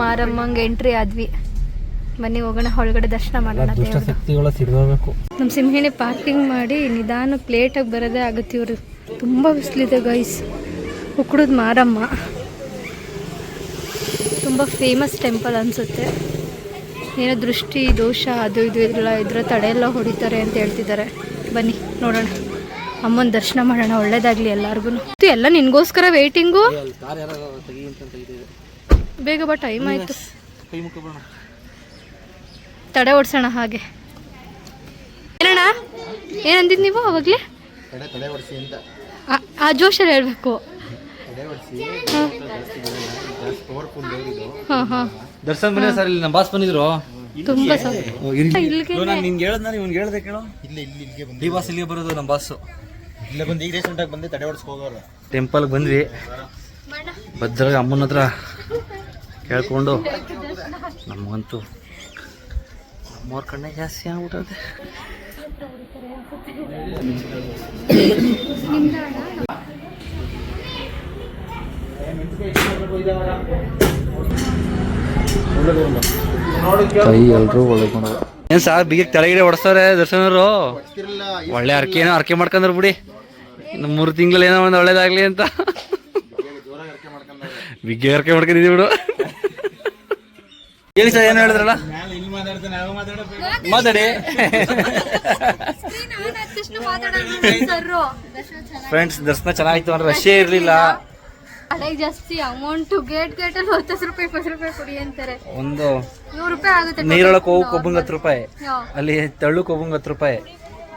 ಮಾರಮ್ಮಂಗೆ entry ಆದ್ವಿ. ಬನ್ನಿ ಹೋಗೋಣ ಒಳಗಡೆ ದರ್ಶನ ಮಾಡೋಣ ದುಷ್ಟ ಶಕ್ತಿಗಳ ಸಿಡ್ಬೇಕು ನಮ್ಮ ಸಿಂಹಿಣಿ ಪಾರ್ಕಿಂಗ್ ಮಾಡಿ ನಿಧಾನ ಪ್ಲೇಟಾಗಿ ಬರೋದೇ ಆಗುತ್ತೆ ಇವರು. ತುಂಬ ಬಿಸಿಲಿದೆ ಗೈಸ್ ಉಕ್ಕಡದ್ ಮಾರಮ್ಮ. ತುಂಬ ಫೇಮಸ್ ಟೆಂಪಲ್ ಅನ್ಸುತ್ತೆ. ಏನೋ ದೃಷ್ಟಿ ದೋಷ ಅದು ಇದು ಎಲ್ಲ ಇದ್ರ ತಡೆ ಎಲ್ಲ ಹೊಡಿತಾರೆ ಅಂತ ಹೇಳ್ತಿದ್ದಾರೆ. ಬನ್ನಿ ನೋಡೋಣ. ಅಮ್ಮನ ದರ್ಶನ ಮಾಡೋಣ ಒಳ್ಳೇದಾಗಲಿ ಎಲ್ಲರಿಗೂ ಎಲ್ಲ ನಿನಗೋಸ್ಕರ ವೇಟಿಂಗು ಅಲ್ಲಿ ಕಾರ್ ಯಾರು ತೆಗಿ ಅಂತ ತೆಗಿತಿದೆ ಬೇಗ ಬಾ ಟೈಮ್ ಆಯಿತು. ಕೈ ಮುಖ ಬರೋಣ. ತಡೆ ಓಡಿಸೋಣ ಹಾಗೆ. ಏನಣ್ಣ? ಏನಂದಿದ್ ನೀವು ಅವಾಗಲೇ? ತಡೆ ತಡೆ ಹೊಡಿಸಿ ಅಂತ. ಆ- ಜೋಶ ಜೋಶಲ್ಲಿ ಹೇಳ್ಬೇಕು. ತಡೆ ಹೊಡಿಸಿ ಹಾಂ. ಜಾಸ್ತಿ ಪವರ್ಫುಲ್ ದೇವರಿದು ಹಾಂ ಹಾಂ. ದರ್ಶನ್ ಮನೆ ಸರ್ ಇಲ್ಲಿ ನಮ್ಮ ಬಾಸ್ ಬಂದಿದ್ರು. ನಾನು ನಿನ್ಗೆ ಹೇಳ್ದೆ ನಾನು ಇವ್ನಿಗೆ ಹೇಳ್ದೆ ಕೇಳೋ. ಇಲ್ಲಿ ಇಲ್ಲಿ ಇಲ್ಲಿಗೆ ಬಂದು ಬಾಸ್ ಇಲ್ಲಿಗೆ ಬರೋದು ನಮ್ಮ ಬಾಸು. ಇಲ್ಲ ಬಂದು ಈಗ ರೀಸೆಂಟಾಗಿ ಬಂದು ತಡೆ ಹೊಡ್ಸ್ಕೊ ಹೋಗೋರು. ಟೆಂಪಲ್ಗೆ ಬಂದ್ವಿ. ಭದ್ರಾಗ ಅಮ್ಮನ ಹತ್ರ ಕೇಳ್ಕೊಂಡು ನಮಗಂತೂ ನಮ್ಮವ್ರ ಕಣ್ಣೆ ಜಾಸ್ತಿ ಆಗ್ಬಿಟ್ಟದೆ. ಎಲ್ಲರೂ ಒಳಗೊಂಡು. ಏನ್ ಸಾರ್ ಬಿಗಿ ಹೊಡ್ಸವ್ರೆ ದರ್ಶನರು ಒಳ್ಳೆ ಅರ್ಕೆ ಏನೋ ಅರ್ಕೆ ಮಾಡ್ಕೊಂಡ್ರು ಬಿಡಿ. ಇನ್ನು ಮೂರು ತಿಂಗಳು ಏನೋ ಒಂದು ಒಳ್ಳೇದಾಗ್ಲಿ ಅಂತ. ಬಿಗ್ಗೆ ಅರ್ಕೆ ಮಾಡ್ಕೊಂಡಿದ್ದೀವಿ ಬಿಡು. ಹೇಳಿ ಸರ್ ಏನು ಹೇಳಿದ್ರಲ್ಲ? ಮಾತಾಡಿ. ಫ್ರೆಂಡ್ಸ್ ದರ್ಶನ ಚೆನ್ನಾಗಿತ್ತು ಅಂದ್ರೆ ರಶ್ ಇರಲಿಲ್ಲ. ಜಾಸ್ತಿ ಅಮೌಂಟ್ ಗೇಟ್ ಗೇಟ್ ಅಲ್ಲಿ ಹತ್ತು ರೂಪಾಯಿ ಇಪ್ಪತ್ತು ರೂಪಾಯಿ ಕೊಡಿ ಅಂತಾರೆ. ಒಂದು ನೂರು ರೂಪಾಯಿ ಆಗುತ್ತೆ ನೀರೊಳಗೆ ಹೋಗಿ ಹತ್ತು ರೂಪಾಯಿ. ಅಲ್ಲಿ ತಳ್ಳು ಒಬ್ಬಂಗೆ ಹತ್ತು ರೂಪಾಯಿ.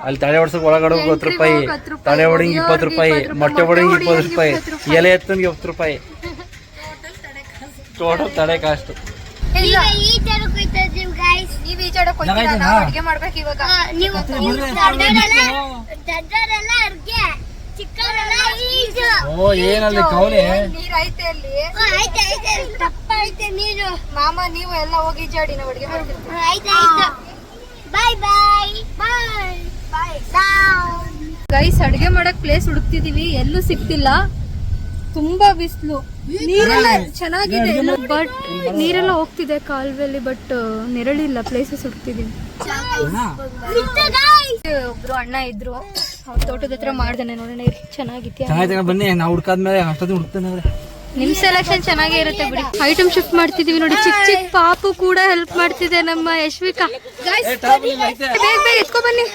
ಅಲ್ಲಿ ತಲೆ ಹೊಡ್ಸಕ್ ಒಳಗಡೆ ಹತ್ತು ರೂಪಾಯಿ. ತಲೆ ಹೊಡಿಂಗ್ ಇಪ್ಪತ್ತು ರೂಪಾಯಿ. ಮೊಟ್ಟೆ ಹೊಡಿಂಗ್ ಇಪ್ಪತ್ತು ರೂಪಾಯಿ. ಎಲೆ ಎತ್ತಂಗೆ ಹತ್ತು ರೂಪಾಯಿ. ಟೋಟಲ್ ತಡೆ ಕಾಸ್ಟ್ ಇಲ್ಲ. ನೀವ್ ಈಜಾಡಕ್ ಹೋಗ್ತೀರಾ ನಾವು ಅಡ್ಗೆ ಮಾಡ್ಬೇಕು ಇವಾಗ. ನೀವು ದೊಡ್ಡವರೆಲ್ಲ ಅಡ್ಗೆ ಚಿಕ್ಕವರೆಲ್ಲ ಈಜು. ಓ ಏನಲ್ಲಿ ಕವಲೆ ನೀರ್ ಐತೆ ಅಲ್ಲಿ. ತಪ್ಪ ಐತೆ ಐತೆ. ದಪ್ಪ ಐತೆ ನೀರು. ಮಾಮ ನೀವು ಎಲ್ಲ ಹೋಗಿ ಈಜಾಡಿ ನಾವು ಅಡ್ಗೆ ಮಾಡ್ತೀವಿ ಐತೆ ಆಯ್ತು ಬಾಯ್ ಬಾಯ್ ಬಾಯ್ ಬಾಯ್ ಗೈಸ್ ಅಡ್ಗೆ ಮಾಡಕ್ ಪ್ಲೇಸ್ ಹುಡುಕ್ತಿದೀವಿ ಎಲ್ಲೂ ಸಿಕ್ತಿಲ್ಲ ತುಂಬಾ ಬಿಸಿಲು. ನೀರೆಲ್ಲ ಚೆನ್ನಾಗಿದೆ. ಬಟ್ ನೀರೆಲ್ಲ ಹೋಗ್ತಿದೆ ಕಾಲುವೆಲಿ ಬಟ್ ನೆರಳಿಲ್ಲ ಪ್ಲೇಸಸ್ ಹುಡ್ತಿದೀವಿ. ಒಬ್ರು ಅಣ್ಣ ಇದ್ರು. ಅವ್ರ ತೋಟದ ಹತ್ರ ಮಾಡ್ದೇನೆ ನೋಡೋಣ ಚೆನ್ನಾಗಿದೆ ಬನ್ನಿ ನಾವು ಹುಡ್ಕಾದ್ಮೇಲೆ ಅಷ್ಟೊತ್ತು ಹುಡುಕ್ತೇನೆ ನಿಮ್ ಸೆಲೆಕ್ಷನ್ ಚೆನ್ನಾಗೇ ಇರುತ್ತೆ ಬಿಡಿ. ಐಟಮ್ ಶಿಫ್ಟ್ ಮಾಡ್ತಿದೀವಿ ನೋಡಿ ಚಿಕ್ಕ ಚಿಕ್ಕ ಪಾಪು ಕೂಡ ಹೆಲ್ಪ್ ಮಾಡ್ತಿದೆ ನಮ್ಮ ಯಶ್ವಿಕಾ. ಬೇಗ ಬೇಗ ಎತ್ಕೊ ಬನ್ನಿ.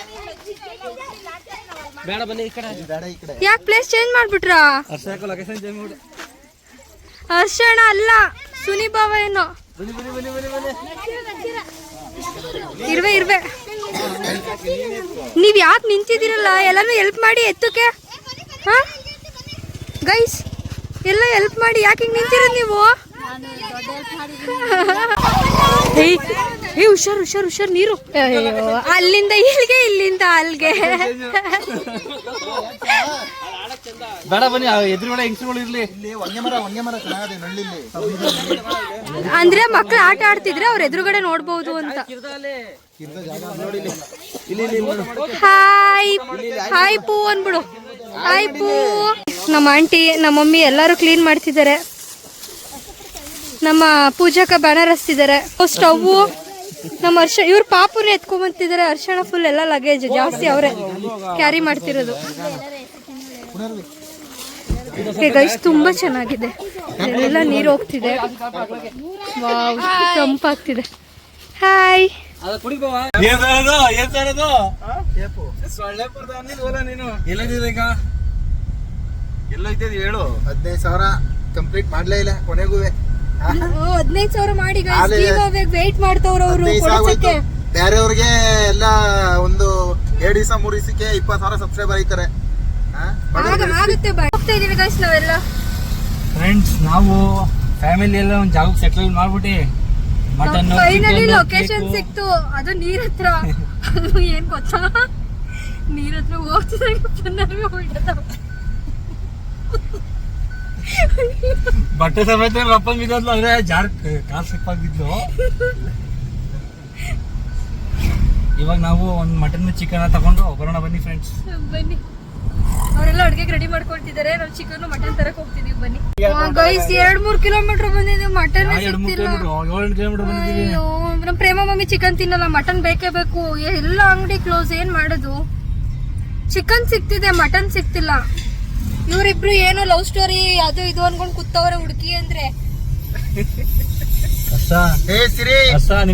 ಬೇಡ ಬನ್ನಿ ಈ ಕಡೆ. ಬೇಡ ಈ ಕಡೆ. ಯಾಕೆ ಪ್ಲೇಸ್ ಚೇಂಜ್ ಮಾಡ್ಬಿಟ್ರಾ? ಅರ್ಶಾಕ ಲೊಕೇಶನ್ ಚೇಂಜ್ ಮಾಡಿ. ಹರ್ಷಣ ಅಲ್ಲ ಸುನಿ ಬಾವ ಏನೋ. ಬನ್ನಿ ಬನ್ನಿ ಬನ್ನಿ ಬನ್ನಿ ಬನ್ನಿ. ಇರ್ವೆ ಇರ್ವೆ ನೀವ್ ಯಾಕೆ ನಿಂತಿದ್ದೀರಲ್ಲ? ಎಲ್ಲಾನು ಹೆಲ್ಪ್ ಮಾಡಿ ಎತ್ತಕ್ಕೆ. ಹಾ? ಗೈಸ್ ಎಲ್ಲ ಹೆಲ್ಪ್ ಮಾಡಿ ಯಾಕೆ ಹಿಂಗ್ ನಿಂತಿರೋದು ನೀವು? ಏಯ್ ಹುಷಾರು ಹುಷಾರ್ ಹುಷಾರ್ ನೀರು. ಅಯ್ಯೋ, ಅಲ್ಲಿಂದ ಇಲ್ಲಿಗೆ ಇಲ್ಲಿಂದ ಅಲ್ಲಿಗೆ. ಬೇಡ ಬನ್ನಿ ಎದುರುಗಡೆ ಹೆಂಗಸ್ರುಗಳು ಇರ್ಲಿ. ಇಲ್ಲಿ ಹೊಂಗೆ ಮರ ಹೊಂಗೆ ಮರ ಚೆನ್ನಾಗಿದೆ ನಳ್ಳಿಲ್ಲಿ. ಅಂದ್ರೆ ಮಕ್ಳು ಆಟ ಆಡ್ತಿದ್ರೆ ಅವ್ರ ಎದುರುಗಡೆ ನೋಡ್ಬೋದು ಅಂತ. ಹಾಯ್ ಹಾಯ್ ಪೂ ಅನ್ಬಿಡು ಹಾಯ್ ಪೂ. ನಮ್ಮ ಆಂಟಿ ನಮ್ಮ ಮಮ್ಮಿ ಎಲ್ಲರೂ ಕ್ಲೀನ್ ಮಾಡ್ತಿದ್ದಾರೆ. ನಮ್ಮ ಪೂಜಕ ಬ್ಯಾನರ್ ಹಸ್ತಿದ್ದಾರೆ ಸ್ಟವ್ ನಮ್ಮ ಹರ್ಷ ಇವ್ರ ಪಾಪುನ ಎತ್ಕೊಂಬಂತಿದ್ದಾರೆ ಹರ್ಷಣ ಫುಲ್ ಎಲ್ಲ ಲಗೇಜ್ ಜಾಸ್ತಿ ಅವರೇ ಕ್ಯಾರಿ ಮಾಡ್ತಿರೋದು. ಗೈಸ್ ತುಂಬಾ ಚೆನ್ನಾಗಿದೆ. ಎಲ್ಲ ನೀರು ಹೋಗ್ತಿದೆ. ವಾವ್ ತಂಪಾಗ್ತಿದೆ. ಹಾಯ್ ಹೇಳು. ಹದಿನೈದು ಸಾವಿರ ಕಂಪ್ಲೀಟ್ ಮಾಡ್ಲೇ ಇಲ್ಲ ಕೊನೆಗೂ. ಹದಿನೈದು ಸಾವಿರ ಮಾಡಿ ವೇಟ್ ಮಾಡ್ತವ್ರ ಅವರು ಬೇರೆಯವ್ರಿಗೆ ಎಲ್ಲ ಒಂದು ಎರಡು ದಿವಸ ಮೂರು ದಿವಸಕ್ಕೆ ಇಪ್ಪತ್ತು ಸಾವಿರ ಸಬ್ಸ್ಕ್ರೈಬರ್ ಐತಾರೆ. ಹೋಗ್ತಾ ಇದೀವಿ ಗಾಯ್ಸ್ ನಾವೆಲ್ಲ. ಫ್ರೆಂಡ್ಸ್ ನಾವು ಫ್ಯಾಮಿಲಿ ಎಲ್ಲ ಒಂದು ಜಾಗಕ್ಕೆ ಸೆಟಲ್ ಮಾಡ್ಬಿಟ್ಟು. ಮಟನ್ ಫೈನಲಿ ಲೊಕೇಶನ್ ಸಿಕ್ತು. ಅದು ನೀರ್ ಹತ್ರ. ಅದು ಏನ್ ಗೊತ್ತಾ? ನೀರ್ ಹತ್ರ ಹೋಗ್ತಿದಾಗ ಪುನಃ ಹೊರ್ಟೋದ. ಬಟ್ಟೆ ಸಮೇತ ರಪ್ಪನ್ ಬಿದ್ದಲ್ಲ ಅಂದ್ರೆ ಜಾರ್ ಕಾಲ್ ಸಿಕ್ಕಾಗಿದ್ದು ಇವಾಗ ನಾವು ಒಂದು ಮಟನ್ ಚಿಕನ್ ತಗೊಂಡು ಬರೋಣ ಬನ್ನಿ ಫ್ರೆಂಡ್ಸ್ ಬನ್ನಿ. ಅವರೆಲ್ಲ ಅಡುಗೆಗೆ ರೆಡಿ ಮಾಡ್ಕೊಳ್ತಿದ್ದಾರೆ. ನಾವು ಚಿಕನ್ ಮಟನ್ ತರಕ್ ಹೋಗ್ತಿದೀವಿ ಬನ್ನಿ. ಗೈಸ್ ಎರಡ್ ಮೂರ್ ಕಿಲೋಮೀಟರ್ ಬಂದಿದೀವಿ. ಮಟನ್ ನಮ್ ಪ್ರೇಮ ಮಮ್ಮಿ ಚಿಕನ್ ತಿನ್ನಲ್ಲ. ಮಟನ್ ಬೇಕೇ ಬೇಕು. ಎಲ್ಲ ಅಂಗಡಿ ಕ್ಲೋಸ್ ಏನ್ ಮಾಡೋದು? ಚಿಕನ್ ಸಿಕ್ತಿದೆ ಮಟನ್ ಸಿಗ್ತಿಲ್ಲ. ಇವ್ರಿಬ್ರು ಏನೋ ಲವ್ ಸ್ಟೋರಿ ಅದು ಇದು ಅನ್ಕೊಂಡ್ ಕೂತವ್ರೆ ಹುಡುಕಿ ಅಂದ್ರೆ. ಯಾರು ಸಿರಿ.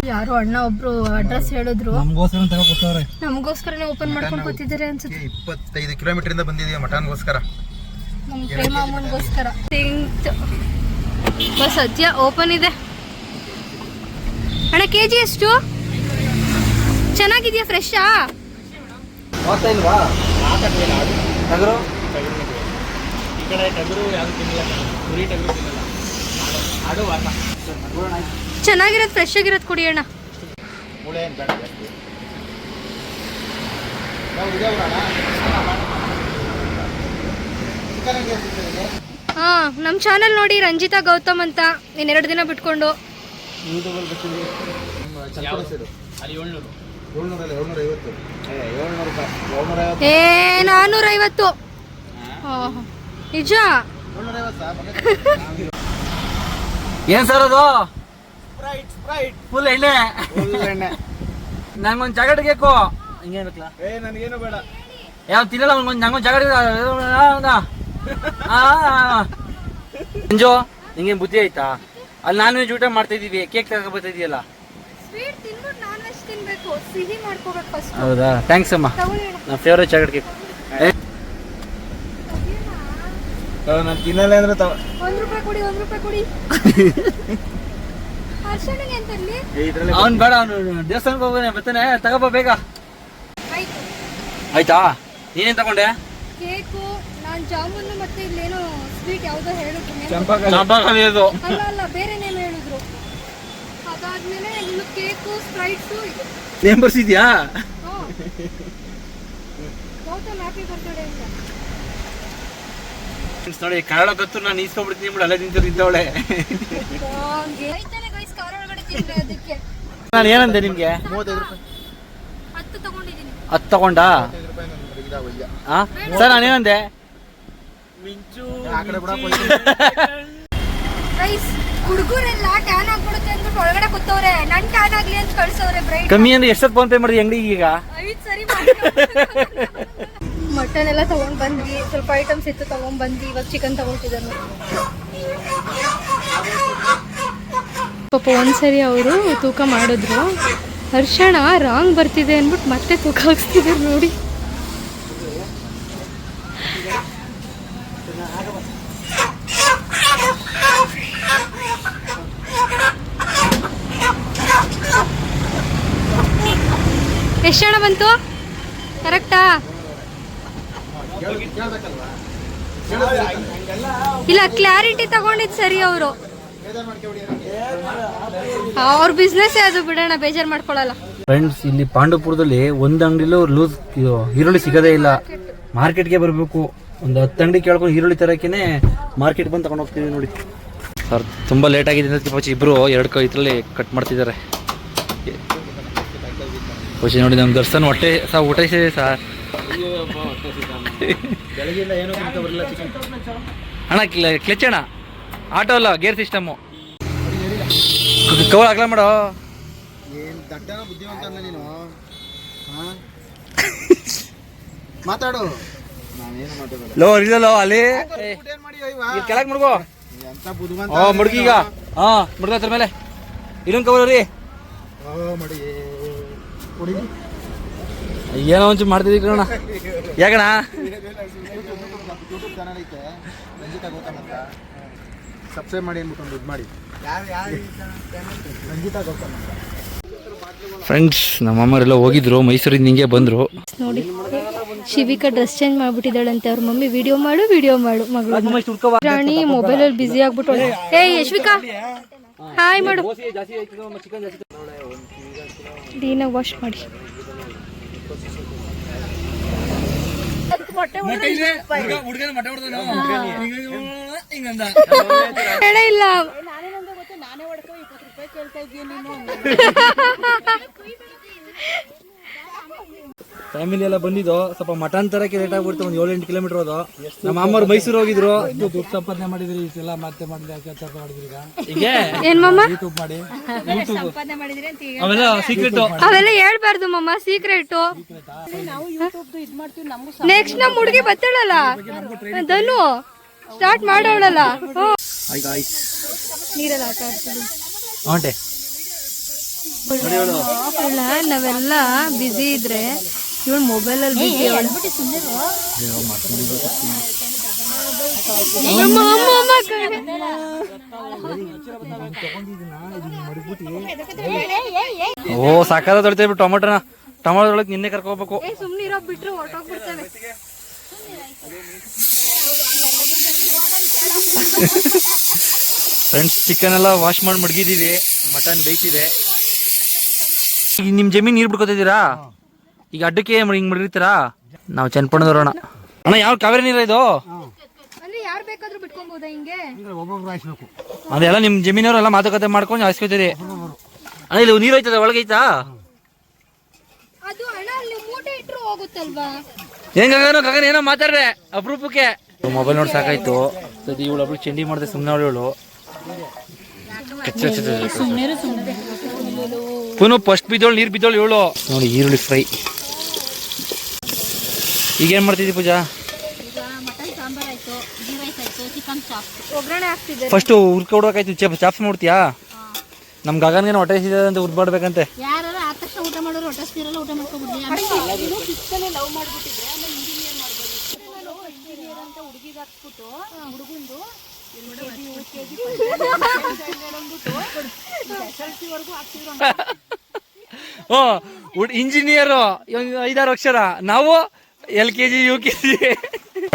ಯಾರೋ ಅಣ್ಣ ಒಬ್ರು ಅಡ್ರೆಸ್ ಹೇಳಿದ್ರು. ನಮಗೋಸ್ಕರ ತಗೋ ಕೂತವ್ರೆ. ನಮಗೋಸ್ಕರನೇ ಓಪನ್ ಮಾಡ್ಕೊಂಡು ಕೂತಿದ್ದಾರೆ ಅನ್ಸುತ್ತೆ. ಇಪ್ಪತ್ತೈದು ಕಿಲೋಮೀಟರ್ ಇಂದ ಬಂದಿದೀವಿ ಮಟನ್ಗೋಸ್ಕರ. ನಮ್ ಪ್ರೇಮ ಅಮ್ಮನ್ಗೋಸ್ಕರ. ಬಸ್ ಸದ್ಯ ಓಪನ್ ಇದೆ. ಅಣ್ಣ ಕೆ ಜಿ ಎಷ್ಟು? ಚೆನ್ನಾಗಿದ್ಯಾ ಫ್ರೆಶಾ ಹೋಗ್ತಾ ಇಲ್ವಾ ಟಗರು ಚೆನ್ನಾಗಿರೋದು ಫ್ರೆಶ್ ಆಗಿರೋದು ಕುಡಿಯೋಣ ಮೂಳೆ ಏನ್ ಬೇಡ. ಜಾಸ್ತಿ ನಾವು ಇದೇ ಹಾ ನಮ್ಮ ಚಾನಲ್ ನೋಡಿ ರಂಜಿತಾ ಗೌತಮ್ ಅಂತ. ಇನ್ನೆರಡು ದಿನ ಬಿಟ್ಕೊಂಡು. ಏಳ್ನೂರಲ್ಲ, ಏಳ್ನೂರ. ಐವತ್ತು. ಏ, ಏಳ್ನೂರು ರೂಪಾಯಿ. ಏಳ್ನೂರ ಐವತ್ತು. ಏ ನಾನ್ನೂರೈವತ್ತು ಆಹಾ. ನಿಜ? ಏನ್ ಸರ್ ಅದು? Sprite, Sprite. ಫುಲ್ ಎಣ್ಣೆ. ನಂಗೊಂದ್ ಎಣ್ಣೆ. ನಂಗೊಂದು ಜಾಕೆಟ್ ಬೇಕು. ಹಿಂಗೇನ್ ಬೇಕಲ್ಲ ಏ, ನನಗೇನು ಬೇಡ. ಯಾವ ತಿನ್ನಲ್ಲ ಒಂದ್ ನಂಗೊಂದು ಜಾಕೆಟ್ ಮಂಜು ನಿಂಗೇನ್ ಬುದ್ಧಿ ಆಯ್ತಾ? ಅಲ್ಲಿ ನಾನ್ ವೆಜ್ ಊಟ ಮಾಡ್ತಾ ಇದೀವಿ. ಕೇಕ್ ತಗೋ ಬರ್ತಾ ಇದೀಯಲ್ಲ? ಸ್ವೀಟ್ ತಿನ್ಬಿಟ್ಟು ನಾನ್ ತಿನ್ಬೇಕು. ಸಿಹಿ ಮಾಡ್ಕೋಬೇಕು ಫಸ್ಟ್ ಹೌದಾ? ಥ್ಯಾಂಕ್ಸ್ ಅಮ್ಮ. ನನ್ನ ಫೇವ್ರೇಟ್ ಚಾಕೆಟ್ ಕೇಕ್. ನಾನು ತಿನ್ನಲ್ಲ ಅಂದ್ರೆ ತಗೋ. ಒಂದ್ ರೂಪಾಯಿ ಕೊಡಿ ಒಂದ್ ರೂಪಾಯಿ ಕೊಡಿ. ಹರ್ಷನಿಗೆ ಅಂತಲ್ಲಿ ಏ, ಇದ್ರಲ್ಲಿ ಅವ್ನು ಬೇಡ ಅವನು ದೇವಸ್ಥಾನಕ್ಕೆ ಹೋಗೋನೆ ಬರ್ತಾನೆ. ತಗೋಬ ಬೇಗ. ಆಯ್ತು. ಆಯ್ತಾ? ನೀನೇನ್ ತಗೊಂಡೆ? ಕೇಕು ನಾನ್ ಜಾಮೂನು ಮತ್ತೆ ಇಲ್ಲೇನೋ ಸ್ವೀಟ್ ಯಾವ್ದೋ ಹೇಳಿದ್ರು ಚಂಪಕ ಚಂಪಕ ಚಂಪಾಕಲಿ ಅದು. ಅಲ್ಲ ಅಲ್ಲ ಬೇರೆ ನೇಮ್ ಹೇಳಿದ್ರು. ಅದಾದ್ಮೇಲೆ ಇನ್ನು ಕೇಕು ಸ್ಪ್ರೈಟ್ಸು ಇದು. ನೇಮ್ ಬರ್ಸಿದ್ಯಾ ಗೌತಮ್ ಹ್ಯಾಪಿ ಬರ್ತಡೇ ಅಂತ. ನೋಡಿ ಕರಳ ಗೊತ್ತು ನಾನು ಈಸ್ಕೊಂಡ್ಬಿಡ್ತೀನಿ ಬಿಡು ಅಲ್ಲೇ ನಿಂತು ನಿಂತವಳೆ ಐತಾನೆ ಗೈಸ್ ಕಾರ್ ಒಳಗಡೆ ಅದಕ್ಕೆ ನಾನು ಏನಂದೆ ನಿಮ್ಗೆ ಮೂವತ್ತೈದು ರೂಪಾಯಿ. ಹತ್ತು ತಗೊಂಡಾ? ರೂಪಾಯಿ ನಾನು ಏನಂದೆ? ಮಿಂಚು ಆ? ಸರ್ ನಾನೇನಂದೆ ಆ ಕಡೆ ಬಿಡಪ್ಪ ಗೈಸ್ ಹುಡುಗರೆಲ್ಲ ಟ್ಯಾನ್ ಆಗ್ಬಿಡುತ್ತೆ ಅಂದ್ಬಿಟ್ಟು ಒಳಗಡೆ ಕೂತವ್ರೆ. ನನ್ ಟ್ಯಾನ್ ಆಗ್ಲಿ ಅಂತ ಕಳ್ಸವ್ರೆ ಬ್ರೈಟ್ ಕಮ್ಮಿ ಅಂದ್ರೆ ಎಷ್ಟೊತ್ತು ಫೋನ್ ಪೇ ಮಾಡಿದ್ರಿ ಅಂಗಡಿ ಈಗ? ಐದು ಸರಿ ಮಟನ್ ಎಲ್ಲ ತಗೊಂಡ್ ಬಂದ್ವಿ. ಸ್ವಲ್ಪ ಐಟಮ್ಸ್ ಇತ್ತು ತಗೊಂಡ್ ಬಂದ್ವಿ. ಇವಾಗ ಚಿಕನ್ ತಗೊಳ್ತಿದ್ದಾನೆ. ಪಾಪ ಒಂದ್ಸರಿ ಅವರು ತೂಕ ಮಾಡಿದ್ರು. ಹರ್ಷಣ ರಾಂಗ್ ಬರ್ತಿದೆ ಅಂದ್ಬಿಟ್ಟು ಮತ್ತೆ ತೂಕ ಹಾಕ್ಸ್ತಿದ್ರು ನೋಡಿ. ಎಷ್ಟು ಬಂತು? ಕರೆಕ್ಟಾ ಇಲ್ಲ ಕ್ಲಾರಿಟಿ ತಗೊಂಡಿದ್ ಸರಿ ಅವರು. ಅವ್ರ ಬಿಸ್ನೆಸ್ ಅದು ಬಿಡೋಣ ಬೇಜಾರ್ ಮಾಡ್ಕೊಳಲ್ಲ. ಫ್ರೆಂಡ್ಸ್ ಇಲ್ಲಿ ಪಾಂಡವಪುರದಲ್ಲಿ ಒಂದ್ ಅಂಗಡಿಲೂ ಲೂಸ್ ಈರುಳ್ಳಿ ಸಿಗೋದೇ ಇಲ್ಲ. ಮಾರ್ಕೆಟ್ಗೆ ಬರಬೇಕು. ಒಂದು ಹತ್ತು ಅಂಗಡಿ ಕೇಳ್ಕೊಂಡು ಈರುಳ್ಳಿ ತರಕೇನೆ ಮಾರ್ಕೆಟ್ ಬಂದು ತಗೊಂಡು ಹೋಗ್ತೀವಿ ನೋಡಿ. ಸರ್ ತುಂಬ ಲೇಟ್ ಆಗಿದೆ. ಅಂತ ಪೂಜೆ ಇಬ್ಬರು ಎರಡು ಕೈ ಇದರಲ್ಲಿ ಕಟ್ ಮಾಡ್ತಿದ್ದಾರೆ. ಪಚಿ ನೋಡಿ ನಮ್ಮ ದರ್ಶನ್ ಹೊಟ್ಟೆ ಸಹ ಊಟ ಸರ್ ಬೆಳಗ್ಗೆಯಿಂದ ಏನೂ ಅಂತ ಬರಲಿಲ್ಲ ಚಿಕನ್ ಅಣ್ಣ ಕ್ಲಚ್ ಅಣ್ಣ ಆಟೋ ಅಲ್ಲ ಗೇರ್ ಸಿಸ್ಟಮು ಕವರ್ ಆಗಲ್ಲ ಮಾಡೋ. ಏನು ದಡ್ಡನ ಬುದ್ಧಿವಂತ ಅಲ್ಲ ನೀನು? ಹಾ? ಮಾತಾಡು. ಲೋ ಇಲ್ಲೋ ಅಲ್ಲಿ? ಕೆಳಗೆ ಮುಡ್ಗೋ. ಹಾ ಮುಡ್ಗಿ ಈಗ. ಹಾ ಮುಡ್ದ ಮೇಲೆ. ಇನ್ನೊಂದು ಕವರ್ ರೀ ಓ ಮಡಿ ಏನೋ ಒಂಚೂರು ಮಾಡ್ತಿದ್ವಿ ಕಣ ಯಾಕಣ ಯೂಟ್ಯೂಬ್ ಚಾನಲ್ ಐತೆ ರಂಜಿತಾ ಗೌತಮ್ ಅಂತ ಸಬ್ಸ್ಕ್ರೈಬ್ ಮಾಡಿ ಅಂದ್ಬಿಟ್ಟು ಮಾಡಿ ರಂಜಿತಾ ಗೌತಮ್ ಅಂತ. ಫ್ರೆಂಡ್ಸ್ ನಮ್ಮ ಅಮ್ಮರೆಲ್ಲ ಹೋಗಿದ್ರು ಮೈಸೂರಿಂದ ಹಿಂಗೆ ಬಂದ್ರು. ನೋಡಿ ಶಿವಿಕಾ ಡ್ರೆಸ್ ಚೇಂಜ್ ಮಾಡ್ಬಿಟ್ಟಿದ್ದಾಳಂತೆ. ಅವ್ರ ಮಮ್ಮಿ ವಿಡಿಯೋ ಮಾಡು ವಿಡಿಯೋ ಮಾಡು ಮಗಳು. ರಾಣಿ ಮೊಬೈಲಲ್ಲಿ ಬಿಸಿ ಆಗ್ಬಿಟ್ಟು ಏ ಯಶ್ವಿಕಾ! ಹಾಯ್ ಮಾಡು. ಡೀನಾಗ ವಾಶ್ ಮಾಡಿ. ಹೇಳ ಇಲ್ಲ ಫ್ಯಾಮಿಲಿ ಎಲ್ಲ ಬಂದಿದ್ದು. ಸ್ವಲ್ಪ ಮಟನ್ ತರಕ್ಕೆ ಲೇಟ್ ಆಗ್ಬಿಡ್ತು. ಒಂದು ಏಳು ಎಂಟು ಕಿಲೋಮೀಟರ್ ಅದು ನಮ್ಮ ಅಮ್ಮರು ಮೈಸೂರು ಹೋಗಿದ್ರು. ದುಡ್ಡು ಸಂಪಾದನೆ ಮಾಡಿದ್ರಿ ಇಷ್ಟೆಲ್ಲ ಮತ್ತೆ ಮಾಡಿದ್ರೆ ಕೆಲಸ ಮಾಡಿದ್ರಿ ಈಗ? ಹೀಗೆ? ಏನ್ ಮಮ್ಮ ಯೂಟ್ಯೂಬ್ ಮಾಡಿ. ಅವೆಲ್ಲ ಸೀಕ್ರೆಟ್ ಅವೆಲ್ಲ ಹೇಳ್ಬಾರ್ದು ಮಮ್ಮ ಸೀಕ್ರೆಟ್ ನೆಕ್ಸ್ಟ್ ನಮ್ ಹುಡುಗಿ ಬತ್ತಾಳಲ್ಲ? ಧನು ಸ್ಟಾರ್ಟ್ ಮಾಡೋಳಲ್ಲ. ನೀರಲ್ಲಿ ಆಟ ನಾವೆಲ್ಲ ಬಿಸಿ ಇದ್ರೆ ಇವಳು ಮೊಬೈಲ್ ಅಲ್ಲಿ ಬಿಸಿ ಓ ಸಾಕಾದ ತೊಳಿತೇವಿ ಟೊಮೆಟೋನ. ಟೊಮೆಟೊ ಒಳಗೆ ನಿನ್ನೆ ಕರ್ಕೋಬೇಕು. ಸುಮ್ನೆ ಇರೋ ಬಿಟ್ರೆ ಹೊರಟೋಗ್ಬಿಡ್ತೇವೆ. ಫ್ರೆಂಡ್ಸ್ ಚಿಕನ್ ಎಲ್ಲ ವಾಶ್ ಮಾಡಿ ಮಡಗಿದೀವಿ ಮಟನ್ ಬೇಯ್ತಿದೆ. ಈಗ ನಿಮ್ ಜಮೀನ್ ನೀರ್ ಬಿಡ್ಕೊತಿದ್ದೀರಾ? ಈಗ ಅಡ್ಡಕ್ಕೆ ಹಿಂಗ್ ಮಡಿರ್ತೀರ? ನಾವು ಚನ್ನಪಣ್ಣದವ್ರಣ ಅಣ್ಣ ಯಾವ ಕಾವೇರಿ ನೀರ ಇದು? ಅಂದ್ರೆ ಯಾರು ಬೇಕಾದ್ರೂ ಬಿಟ್ಕೊಬೋದಾ ಹಿಂಗೆ? ಒಬ್ಬೊಬ್ರು ಹಾಯಿಸ್ಬೇಕು. ಅದೆಲ್ಲ ನಿಮ್ ಜಮೀನವರೆಲ್ಲ ಮಾತುಕತೆ ಮಾಡ್ಕೊಂಡು ಹಾಸ್ಕೋತೀರಿ ಅಣ್ಣ ಇಲ್ಲಿ ನೀರು ಐತದ ಒಳಗೆ ಐತಾ ಅದು ಹಣ ಅಲ್ಲಿ ಮೂಟೆ ಇಟ್ರು ಹೋಗುತ್ತಲ್ವಾ? ಏನ್ ಗಗನ ಗಗನ ಏನೋ ಮಾತಾಡ್ರೆ ಅಪರೂಪಕ್ಕೆ. ಮೊಬೈಲ್ ನೋಡಿ ಸಾಕಾಯ್ತು. ಸದಿ ಇವಳು ಒಬ್ಳು ಚಂಡಿ ಮಾಡಿದೆ ಸುಮ್ಮನೆ ಅವಳು ಪುನಃ ಫಸ್ಟ್ ಬಿದ್ದೋಳು ನೀರು ಬಿದ್ದೋಳು ಇವಳು. ನೋಡಿ ಈರುಳ್ಳಿ ಫ್ರೈ ಈಗ ಏನ್ ಮಾಡ್ತಿದ್ದಿ ಪೂಜಾ? ಫಸ್ಟು ಹಾಕ್ತಿದ್ದೆ ಫಸ್ಟ್ ಹುರ್ಕ ಹೊಡ್ಬೇಕಾಯ್ತು ಚಪ್ ಚಾಪ್ಸ್ ಮಾಡ್ತೀಯಾ ನಮ್ ಗಗನ್ಗೇನು ಹೊಟ್ಟೆ ಹಸಿದೆ ಅಂತ ಉರ್ಬಾಡ್ಬೇಕಂತೆ ಓ ಇಂಜಿನಿಯರ್ ಐದಾರು ಅಕ್ಷರ. ನಾವು L K G U K G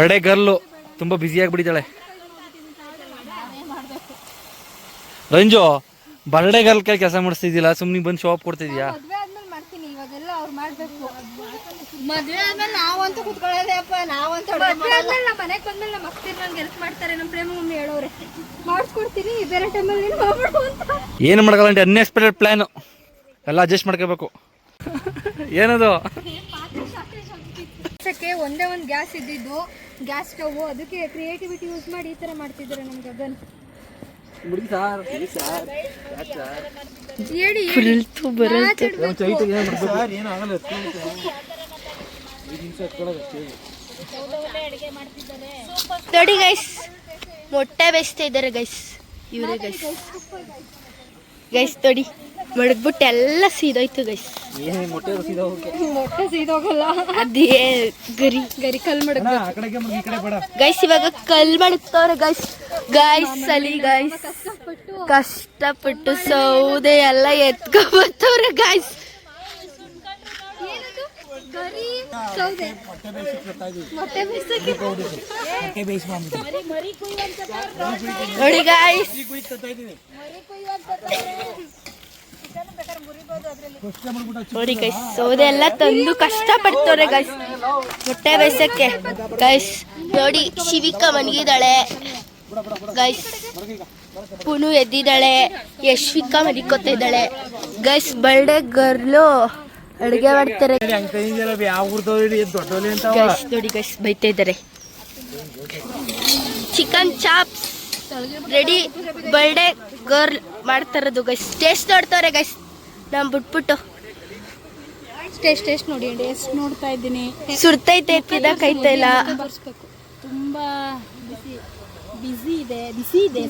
ಒಳ್ಳೆ ಗರ್ಲು ತುಂಬಾ ಬ್ಯುಸಿ ಆಗ್ಬಿಟ್ಟಿದ್ದಾಳೆ. ರಂಜು ಬರ್ಡೇ ಗರ್ಲ್ ಕೈ ಕೆಲಸ ಮಾಡಿಸ್ತಿದ್ದಿಲ್ಲ ಸುಮ್ಮನೆ ಬಂದು ಶಾಪ್ ಕೊಡ್ತಿದ್ಯಾ ಮದ್ವೆ ಆದ್ಮೇಲೆ ಮಾಡ್ತೀನಿ ಇವಾಗೆಲ್ಲ ಅವ್ರು ಮಾಡ್ಬೇಕು. ಮದ್ವೆ ಆದ್ಮೇಲೆ ನಾವಂತೂ ಕುತ್ಕೊಳ್ಳೋದಪ್ಪ ನಾವಂತೂ ಮದ್ವೆ ಆದ್ಮೇಲೆ ನಮ್ಮ ಮನೆಗೆ ಬಂದ್ಮೇಲೆ ನಮ್ಮ ಅಕ್ತಿರ್ ನಂಗೆ ಹೆಲ್ಪ್ ಮಾಡ್ತಾರೆ ನಮ್ಮ ಪ್ರೇಮ ಮಮ್ಮಿ ಹೇಳೋರೆ ಮಾಡಿಸ್ಕೊಡ್ತೀನಿ ಬೇರೆ ಟೈಮಲ್ಲಿ ನೀನು ಹೋಗ್ಬಿಡು ಅಂತ. ಏನು ಮಾಡಕಲ್ಲ ಅನ್ಎಕ್ಸ್ಪೆಕ್ಟೆಡ್ ಪ್ಲಾನ್ ಎಲ್ಲ ಅಡ್ಜಸ್ಟ್ ಮಾಡ್ಕೋಬೇಕು. ಏನದು? ವರ್ಷಕ್ಕೆ ಒಂದೇ ಒಂದು ಗ್ಯಾಸ್ ಇದ್ದಿದ್ದು ಗ್ಯಾಸ್ ಸ್ಟವ್ ಅದಕ್ಕೆ ಕ್ರಿಯೇಟಿವಿಟಿ ಯೂಸ್ ಮಾಡಿ ಈ ಥರ ಮಾಡ್ತಿದ್ದಾರೆ ನಮ್ಮ ಗಗನ್. ಹೇಳಿ ನೋಡಿ ಗೈಸ್ ಮೊಟ್ಟೆ ಬೇಯಿಸ್ತಾ ಇದ್ದಾರೆ ಗೈಸ್ ಇವರೇ ಗೈಸ್ ಗೈಸ್ ನೋಡಿ. ಮಡಗ್ಬಿಟ್ಟು ಎಲ್ಲ ಸೀದೋಯ್ತು ಗೈಸ್ ಮೊಟ್ಟೆ ಸೀದೋಗಲ್ಲ. ಅದೇ ಗರಿ ಗರಿ ಕಲ್ ಮಡಗ್ ಆ ಕಡೆಗೆ ಮಡಗಿ, ಕಡೆ ಬೇಡ. ಗೈಸ್ ಇವಾಗ ಕಲ್ ಮಡಗ್ತವ್ರೆ ಗೈಸ್ ಗೈಸ್ ಅಲ್ಲಿ ಗೈಸ್ ಕಷ್ಟಪಟ್ಟು ಸೌದೆ ಎಲ್ಲ ಎತ್ಕೊಬತ್ತವ್ರೆ ಗೈಸ್ ಗರಿ ಸೌದೆ. ಮೊಟ್ಟೆ ಬೇಯಿಸಕ್ಕೆ ಹೊಟ್ಟೆ ಬೇಯಿಸ್ಕೊಂಡ್ಬಿಟ್ಟು. ನೋಡಿ ಗೈಸ್ ನೋಡಿ ಗೈಸ್ ಸೌದೆ ಎಲ್ಲ ತಂದು ಕಷ್ಟ ಪಡ್ತವ್ರೆ ಗೈಸ್ ಮೊಟ್ಟೆ ಬೇಯಿಸಕ್ಕೆ. ಗೈಸ್ ನೋಡಿ, ಶಿವಿಕಾ ಮನಗಿದಾಳೆ ಗೈಸ್ ಪುನು ಎದ್ದಿದ್ದಾಳೆ. ಯಶ್ವಿಕಾ ಮನಿಕೋತ ಇದ್ದಾಳೆ. ಗೈಸ್ ಬರ್ಡೇ ಗರ್ಲು ಅಡುಗೆ ಮಾಡ್ತಾರೆ. ನೋಡಿ ಗೈಸ್ ಬೈತಾ ಇದ್ದಾರೆ. Chicken chops ready birthday girl ಮಾಡ್ತಾ ಇರೋದು ಗೈಸ್ ಟೇಸ್ಟ್ ನೋಡ್ತವ್ರೆ ಗೈಸ್ ನಮ್ ಬಿಟ್ಬಿಟ್ಟು. ಟೇಸ್ಟ್ ಟೇಸ್ಟ್ ನೋಡಿ ಟೇಸ್ಟ್ ಎಷ್ಟು ನೋಡ್ತಾ ಇದ್ದೀನಿ. ಸುರ್ತೈತೆ ತಿನ್ನಕೈತಾ ಇಲ್ಲ ತೋರಿಸ್ಬೇಕು ತುಂಬಾ ಬಿಸಿ ಇದೆ ಬಿಸಿ ಇದೆ.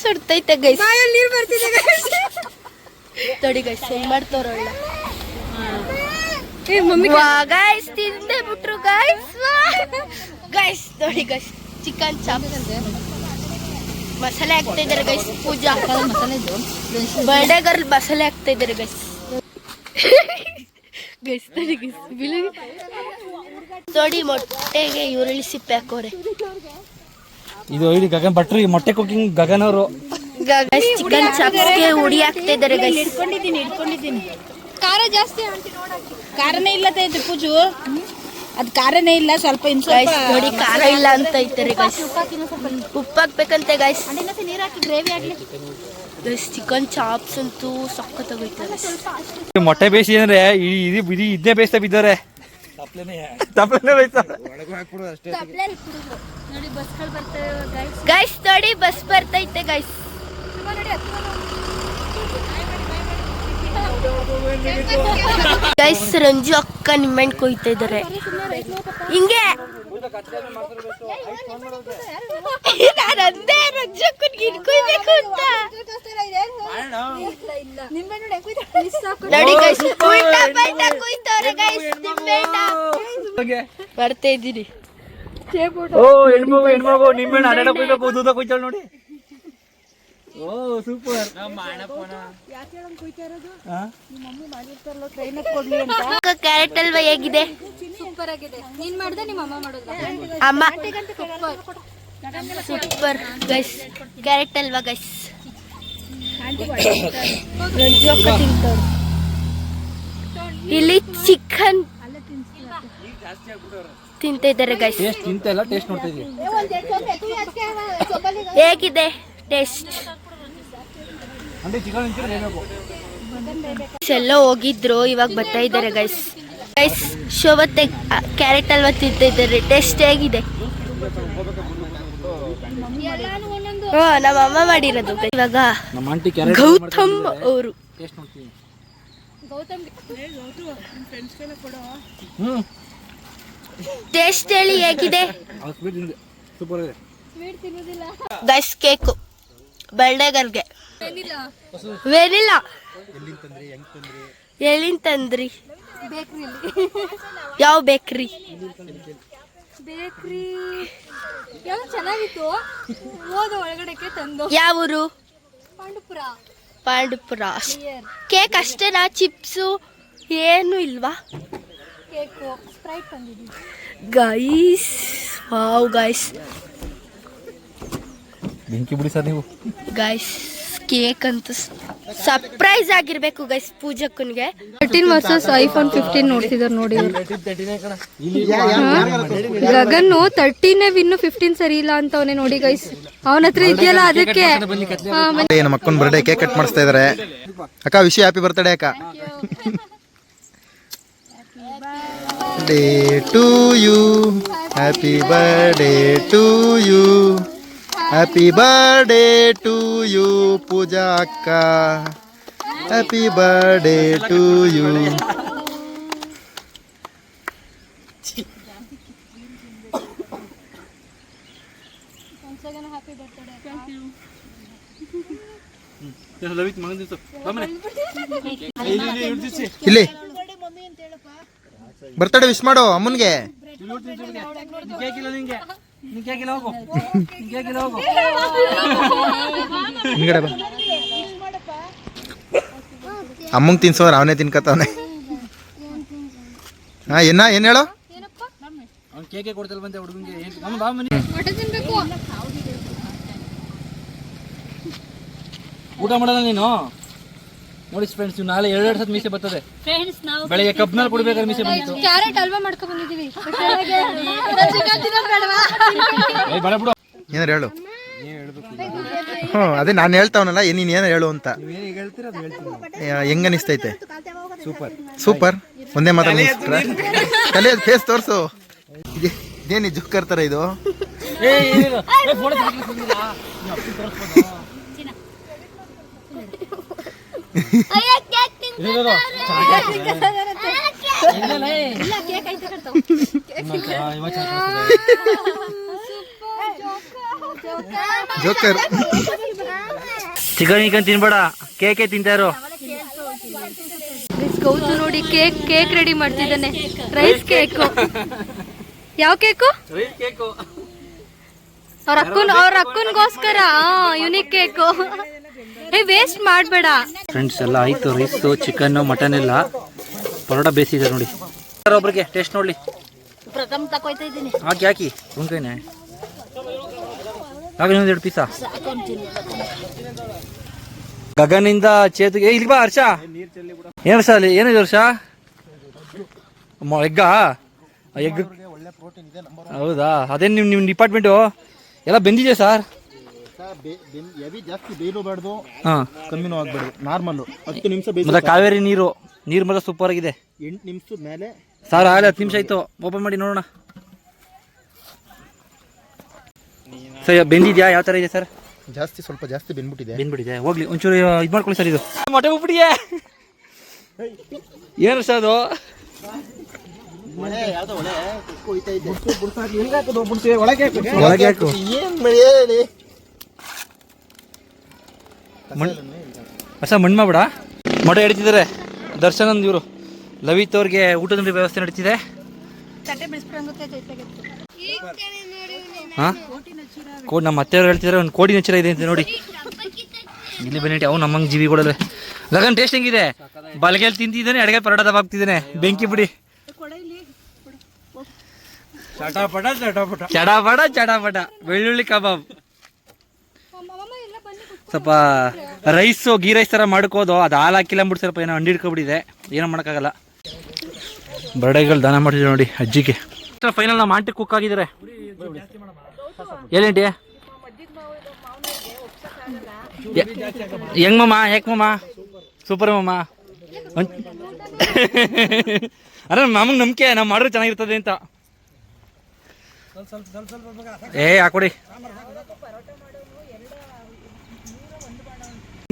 ಸುಡ್ತೈತೆ ಗೈಸ್ ನೀರು ಬರ್ತಿದೆ ನೋಡಿ ಗೈಸ್ ಹೆಂಗ್ ಮಾಡ್ತಾರ ಏ ಮಮ್ಮಿ ಗೈಸ್ ತಿಂದೆ ಬಿಟ್ರು ಗೈಸ್ ಗೈಸ್ ನೋಡಿ ಗೈಸ್ ಚಿಕನ್ ಚಾಪ್ ಮಸಾಲೆ ಹಾಕ್ತಾ ಇದ್ದಾರೆ ಗೈಸ್ ಪೂಜಾ. ಬರ್ಡೇ ಗರ್ಲ್ ಮಸಾಲೆ ಹಾಕ್ತಾ ಇದ್ದಾರೆ ಗೈಸ್ ಗೈಸ್ ನೋಡಿ ಗೈಸ್ ನೋಡಿ ಮೊಟ್ಟೆಗೆ ಈರುಳ್ಳಿ ಸಿಪ್ಪೆ ಹಾಕೋರೆ. ಇದು ಇಲ್ಲಿ ಗಗನ್ ಭಟ್ರು ಈ ಮೊಟ್ಟೆ ಕುಕಿಂಗ್ ಗಗನ್ ಅವರು ಗೈಸ್ ಚಿಕನ್ ಚಾಪ್ಸ್ಗೆ ಹುಡಿ ಹಾಕ್ತಾ ಇದ್ದಾರೆ ಗೈಸ್ ಇಟ್ಕೊಂಡಿದ್ದೀನಿ ಇಟ್ಕೊಂಡಿದ್ದೀನಿ ಖಾರ ಜಾಸ್ತಿ ಆಂಟಿ ನೋಡಿ ಕಾರನೇ ಇಲ್ಲತೆ ಇದು ಪೂಜು. ಅದು ಖಾರನೇ ಇಲ್ಲ ಸ್ವಲ್ಪ ಇನ್ ಗೈಸ್ ಸ್ವಲ್ಪ ನೋಡಿ ಖಾರ ಇಲ್ಲ ಅಂತ ಇದ್ದಾರೆ ಗೈಸ್ ಉಪ್ಪು ಹಾಕ್ಬೇಕಂತೆ ಗೈಸ್ ನೀರು ಹಾಕಿ ಗ್ರೇವಿ ಆಗಲಿ ಗೈಸ್ ಚಿಕನ್ ಚಾಪ್ಸ್ ಅಂತೂ ಸಖತ್ತಾಗೈತೆ ಮೊಟ್ಟೆ ಬೇಯಿಸಿ ಅಂದ್ರೆ ಇದು ಇದು ಇದನ್ನೇ ಬೇಯಿಸ್ತಾ ಬಿದ್ದಾರೆ ಬೇಯಿಸ್ತಾರೆ ಗೈಸ್ ನೋಡಿ ಬಸ್ ಬರ್ತೈತೆ ಗೈಸ್ ಗೈಸ್ ರಂಜು ಅಕ್ಕ ನಿಮ್ಮೆಣ್ಣು ಕೊಯ್ತಾ ಇದ್ದಾರೆ ಹಿಂಗೆ. ಬರ್ತಾ ಇದ್ದೀನಿ. ಓ, ಹೆಣ್ಮಗು ಹೆಣ್ಮಗು ನಿಮ್ಮ ಹನ್ನೆರಡು ಕೊಯ್ಬೇಕು ನೋಡಿ. ಓ ಸೂಪರ್ ಕ್ಯಾರೆಟ್ ಅಲ್ವಾ ಹೇಗಿದೆ? ಸೂಪರ್ ಆಗಿದೆ. ನೀನ್ ಮಾಡ್ದೆ ನಿಮ್ಮ ಅಮ್ಮ ಮಾಡೋದು ಅಮ್ಮ. ಸೂಪರ್ ಗೈಸ್ ಕ್ಯಾರೆಟ್ ಅಲ್ವಾ ಗೈಸ್ ಇಲ್ಲಿ ಚಿಕನ್ ತಿಂತ ಇದ್ದಾರೆ ಗೈಸ್ ಟೇಸ್ಟ್ ನೋಡ್ತಾ ಹೇಗಿದೆ ಟೇಸ್ಟ್ ಅಂದ್ರೆ ಚಿಕನ್ ಇಂಚೂರು ಹೇಳ್ಬೇಕು ಎಲ್ಲ ಹೋಗಿದ್ರು ಇವಾಗ ಬರ್ತಾ ಇದ್ದಾರೆ ಗೈಸ್ ಗೈಸ್ ಶೋಭತ್ತೆ ಕ್ಯಾರೆಟ್ ಅಲ್ವಾ ತಿಂತ ಇದ್ದಾರೆ. ಟೇಸ್ಟ್ ಹೇಗಿದೆ. ಹಾ ನಮ್ಮ ಅಮ್ಮ ಮಾಡಿರೋದು ಇವಾಗ ನಮ್ಮ ಆಂಟಿ ಕ್ಯಾರೆಟ್ ಗೌತಮ್ ಅವರು. ಟೇಸ್ಟ್ ಹೇಳಿ ಹೇಗಿದೆ? ಗೈಸ್ ಕೇಕು ಬರ್ಡೇಗರ್ಗೆ ವೆನಿಲಾ. ಎಲ್ಲಿಂದ ತಂದ್ರಿ ಯಾವ ಬೇಕ್ರಿ? ಬೇಕ್ರಿ. ಯಾವ ಚೆನ್ನಾಗಿತ್ತು? ಹೋದ ಒಳಗಡೆಗೆ ತಂದು. ಯಾವ ಊರು? ಪಾಂಡುಪುರ. ಪಾಂಡುಪುರ. ಕೇಕ್ ಅಷ್ಟೇನಾ? ಚಿಪ್ಸು? ಏನು ಇಲ್ವಾ? ಕೇಕು. ಸ್ಪ್ರೈಟ್ ತಂದಿದ್ದೀವಿ ಗೈಸ್ ವಾವ್ ಗೈಸ್. ಬೆಂಕಿ ಬಿಡಿ ಸರ್ ನೀವು. ಗೈಸ್ ಕೇಕ್ ಅಂತ ಸರ್ಪ್ರೈಸ್ ಆಗಿರ್ಬೇಕು ಗೈಸ್ ಪೂಜಕ್ಕನ್ಗೆ. ತರ್ಟೀನ್ ವರ್ಸಸ್ ಐಫೋನ್ ಫಿಫ್ಟೀನ್ ನೋಡ್ತಿದಾರೆ ನೋಡಿ. ಗಗನ್ ತರ್ಟೀನೇ ಇನ್ನು ಫಿಫ್ಟೀನ್ ಸರಿ ಇಲ್ಲ ಅಂತ ಅವನೇ ನೋಡಿ ಗೈಸ್ ಅವನ ಹತ್ರ ಇದೆಯಲ್ಲ ಅದಕ್ಕೆ. ನಮ್ಮ ಅಕ್ಕನ ಬರ್ಡೇ ಕೇಕ್ ಕಟ್ ಮಾಡಿಸ್ತಾ ಇದಾರೆ. ಅಕ್ಕ ವಿಷಯ ಹ್ಯಾಪಿ ಬರ್ತಡೇ ಅಕ್ಕ. Day to you happy birthday to you happy birthday to you Pooja ಅಕ್ಕ ಹ್ಯಾಪಿ ಬರ್ಡೇ ಟು ಯು ಇಲ್ಲಿ. ಬರ್ತಡೆ ವಿಶ್ ಮಾಡು ಅಮ್ಮನ್ಗೆ. ನಿಂಗೆ ತಿನ್ಸೋ ಹೋಗು ಹೋಗು. ಹಿಂಗಡೆ ಬಾ. ಅಮ್ಮಂಗೆ ತಿನ್ಸೋರು ಅವನೇ ತಿನ್ಕತ್ತವನೆ. ಹಾ ಏನ ಏನ್ ಹೇಳೋ? ಅವ್ನು ಕೇಕೆ ಕೊಡ್ತಲ್ಲ ಬಂದೆ ಹುಡುಗಂಗೆ ನಮ್ಮ ಬಾ ಮನಿ ಊಟ ಮಾಡಲ್ಲ ನೀನು? ನೋಡಿ ಫ್ರೆಂಡ್ಸ್ ನೀವು ನಾಳೆ ಎರಡೆರಡು ಸತ್ ಮೀಸೆ ಬರ್ತದೆ. ಬೆಳಿಗ್ಗೆ ಕಬ್ನಲ್ಲಿ ಕುಡಿಬೇಕಾದ್ರೆ ಮೀಸೆ ಬಂದಿತ್ತು ಕ್ಯಾರೆಟ್ ಅಲ್ವಾ ಮಾಡ್ಕೊಂಡು ಬಂದಿದ್ದೀವಿ? ಏ ಬೇಡ ಬಿಡು. ಏನಾರು ಹೇಳು. ಹ್ಞೂ ಅದೇ ನಾನು ಹೇಳ್ತಾವನಲ್ಲ ಅವನಲ್ಲ ನೀನು ಏನು ಹೇಳು ಅಂತ. ಹೆಂಗ ಹೆಂಗ್ ಅನಿಸ್ತೈತೆ ಸೂಪರ್ ಸೂಪರ್ ಒಂದೇ ಮಾತ್ರ ನಿಲ್ಸ್ಬಿಟ್ರೆ ತಲೆ ಫೇಸ್ ತೋರಿಸು. ಇದೇನು ಜುಕ್ಕರ್ ಥರ ಇದು ಏ ಏನಿಲ್ಲ ಏ ಫೋಟೋ ತೆಗಿಲಿಕ್ಕೆ ಜೋಕರ್. ಚಿಕನ್ ಗಿಕನ್ ತಿನ್ಬೇಡ. ಕೇಕೆ ತಿಂತಾರೋ ಗೌತು ನೋಡಿ ಕೇಕ್ ಕೇಕ್ ರೆಡಿ ಮಾಡ್ತಿದ್ದಾನೆ. Rice cake. ಯಾವ ಕೇಕು? ಕೇಕು. ಅವ್ರ ಅಕ್ಕನ್ ಅವ್ರ ಅಕ್ಕನ್ಗೋಸ್ಕರ ಯುನಿಕ್ ಕೇಕು. ವೇಸ್ಟ್ ಮಾಡಬೇಡ. ಫ್ರೆಂಡ್ಸ್ ಎಲ್ಲ ಆಯ್ತು ರೈಸು ಚಿಕನ್ ಮಟನ್ ಎಲ್ಲ. ಪರೋಟ ಬೇಯಿಸಿದೆ ನೋಡಿ. ಒಬ್ರಿಗೆ ಟೇಸ್ಟ್ ನೋಡಲಿ. ಪ್ರಥಮ ತಕೊಯ್ತಾ ಇದ್ದೀನಿ. ಹಾಕಿ ಹಾಕಿ. ಉಂಕೈನೆ ಹಾಗೆ ಇನ್ನೊಂದು ಎರಡು ಪೀಸಾ ಗಗನಿಂದ ಚೇತುಗೆ ಇಲ್ಲಿ ಬಾ ಹರ್ಷ. ಏನು ಹರ್ಷ ಅಲ್ಲಿ? ಏನಿದೆ ಹರ್ಷ? ಎಗ್ಗ ಎಗ್ಗಾ ಎಗ್ ಹೌದಾ? ಅದೇ ನಿಮ್ಮ ನಿಮ್ಮ ಡಿಪಾರ್ಟ್ಮೆಂಟು ಎಲ್ಲ ಬೆಂದಿದೆ ಸರ್ ಹೆವಿ ಜಾಸ್ತಿ ಹಾಂ. ಕಮ್ಮಿನೂ ಆಗ್ಬಾರ್ದು ನಾರ್ಮಲ್ಲು. ಹತ್ತು ನಿಮಿಷ ಬೇಯಿಸಿ ಮತ್ತೆ ಕಾವೇರಿ ನೀರು ನೀರು ಮಾತ್ರ ಸೂಪರ್ ಆಗಿದೆ. ಎಂಟು ನಿಮಿಷದ ಮೇಲೆ ಸರ್ ಆಗಲೇ ಹತ್ತು ನಿಮಿಷ ಆಯಿತು. ಓಪನ್ ಮಾಡಿ ನೋಡೋಣ. ಸರ್ ಬೆಂದಿದ್ಯಾ? ಯಾವ ಥರ ಇದೆ ಸರ್? ಜಾಸ್ತಿ ಸ್ವಲ್ಪ ಜಾಸ್ತಿ ಬೆಂದ್ಬಿಟ್ಟಿದೆ. ಬೆಂದ್ಬಿಟ್ಟಿದೆ. ಹೋಗ್ಲಿ ಒಂಚೂರು ಇದು ಮಾಡ್ಕೊಳ್ಳಿ ಸರ್ ಇದು. ಮೊಟ್ಟೆ ಉಪ್ಪಿಡಿಯೇ ಏನು ಸರ್ ಅದು? ಒಳಗೆ ಹಾಕು ಹೇಳಿ ಹೊಸ ಮಣ್ಣು ಮಾಡ್ಬಿಡ. ಮಠ ಹಿಡಿತಿದ್ದಾರೆ ದರ್ಶನ್ ಇವರು. ಲವಿತ್ ಅವ್ರಿಗೆ ಊಟದ ವ್ಯವಸ್ಥೆ ನಡೀತಿದೆ. ಹಾಂ? ಕೋಡ್ ನಮ್ಮ ಅತ್ತೆಯವ್ರು ಹೇಳ್ತಿದ್ದಾರೆ ಒಂದು ಕೋಡಿ ನೆಚ್ಚರ ಇದೆ ಅಂತ ನೋಡಿ. ಇಲ್ಲಿ ಬೆನಿಟಿ ಅವು ನಮ್ಮಂಗೆ ಜೀವಿಗಳಲ್ಲೇ ಲಗನ್ ಟೇಸ್ಟ್ ಹೆಂಗಿದೆ? ಬಲಗೆಲ್ ತಿಂತಿದ್ದಾನೆ ಅಡುಗೆ ಪರಡದ ದಬಾಕ್ತಿದ್ದಾನೆ ಬೆಂಕಿ ಬಿಡಿ. ಚಟಾಪಟ ಚಟಾಪಟ. ಚಟಾಪಟ ಚಟಾಪಟ ಬೆಳ್ಳುಳ್ಳಿ ಕಬಾಬ್. ಸ್ವಲ್ಪ ರೈಸು ಗೀ ರೈಸ್ ಥರ ಮಾಡ್ಕೋದು ಅದು ಹಾಲು ಹಾಕಿಲ್ಲ ಅಂದ್ಬಿಟ್ಟು ಸ್ವಲ್ಪ ಏನೋ ಹಂಡಿ ಹಿಡ್ಕೊಬಿಟ್ಟಿದೆ. ಏನೋ ಮಾಡೋಕ್ಕಾಗಲ್ಲ. ಬರ್ಡೇಗಳು ದಾನ ಮಾಡಿದ್ರು ನೋಡಿ ಅಜ್ಜಿಗೆ. ಫೈನಲ್ ನಮ್ಮ ಆಂಟಿ ಕುಕ್ ಆಗಿದ್ದಾರೆ ಏನೇಂಟಿ ಹೆಂಗ್ ಮಮ್ಮ ಯಾಕೆ ಮಮ್ಮ ಸೂಪರ್ ಮಮ್ಮ ಅರೆ ನಮ್ಮ ಮಾಮಂಗೆ ನಂಬಿಕೆ ನಾವು ಮಾಡಿದ್ರೆ ಚೆನ್ನಾಗಿರ್ತದೆ ಅಂತ. ಏ ಹಾಕೊಡಿ.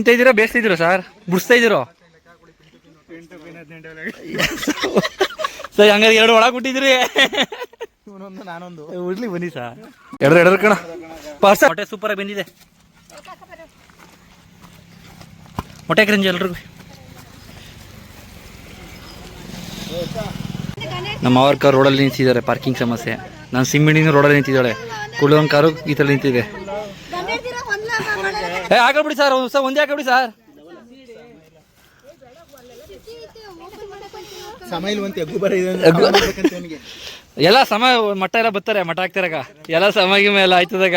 ಇಂತ ಇದ್ದೀರಾ? ಬೇಯಿಸ್ತಾ ಇದ್ದೀರಾ ಸರ್? ಬಿಡಿಸ್ತಾ ಇದ್ದೀರೋ? ಸರ್ ಹಂಗಾರೆ ಎರಡು ಒಳಗೆ ಬಿಟ್ಟಿದ್ರಿ. ಇವನೊಂದು ನಾನೊಂದು. ಉಡ್ಲಿ ಬನ್ನಿ ಸರ್. ಎರಡು ಎರಡು ಕಣ. ಪಾರ್ಸ ಮೊಟ್ಟೆ ಸೂಪರ್ ಆಗಿ ಬಂದಿದೆ. ಮೊಟ್ಟೆ ಕ್ರಂಜಿ ಎಲ್ರಿಗೂ. ನಮ್ಮ ಅವ್ರ ಕಾರ್ ರೋಡಲ್ಲಿ ನಿಂತಿದ್ದಾರೆ ಪಾರ್ಕಿಂಗ್ ಸಮಸ್ಯೆ. ನಾನು ಸಿಮ್ಮಿಣಿನ ರೋಡಲ್ಲಿ ನಿಂತಿದ್ದಾಳೆ. ಕುಳ್ಳೋನ್ ಕಾರು ಈ ತರ ನಿಂತಿದೆ. ಏ ಹಾಕಬಿಡಿ ಸರ್ ಸರ್ ಒಂದೇ ಹಾಕಬಿಡಿ ಸರ್. ಎಲ್ಲ ಸಮ ಮಠ ಎಲ್ಲ ಬರ್ತಾರೆ ಮಠ ಹಾಕ್ತಾರಾಗ. ಎಲ್ಲ ಸಮಾಗಿ ಎಲ್ಲ ಆಯ್ತದಾಗ